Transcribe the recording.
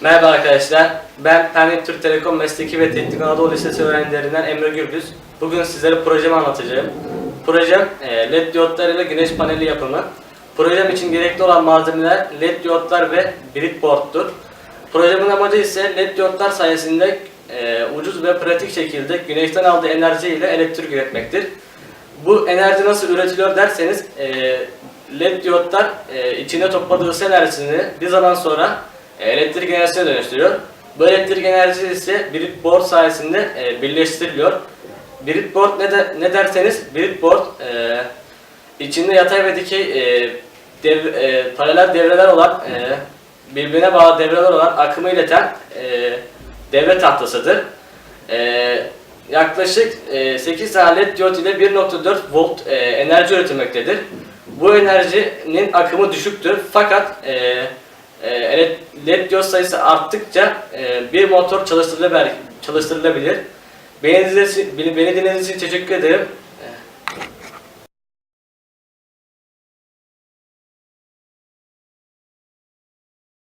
Merhaba arkadaşlar. Ben Pendik Türk Telekom Mesleki ve Teknik Anadolu Lisesi öğrencilerinden Emre Gürbüz. Bugün sizlere projemi anlatacağım. Projem e, LED diyotlar ile güneş paneli yapımı. Projem için gerekli olan malzemeler LED diyotlar ve breadboard'tur. Projemin amacı ise LED diyotlar sayesinde e, ucuz ve pratik şekilde güneşten aldığı enerji ile elektrik üretmektir. Bu enerji nasıl üretiliyor derseniz e, LED diyotlar e, içine topladığı ısı enerjisini bir zaman sonra elektrik enerjisine dönüştürüyor. Bu elektrik enerjisi ise breadboard sayesinde e, birleştiriliyor. Breadboard ne, de, ne derseniz breadboard e, içinde yatay ve dikey e, dev, e, paralel devreler olan e, birbirine bağlı devreler olan akımı ileten e, devre tahtasıdır. E, yaklaşık e, 8 tane LED diyot ile 1.4 volt e, enerji üretilmektedir. Bu enerjinin akımı düşüktür fakat e, e, LED diyot sayısı arttıkça e, bir motor çalıştırılabilir. beni dinlediğiniz için teşekkür ederim.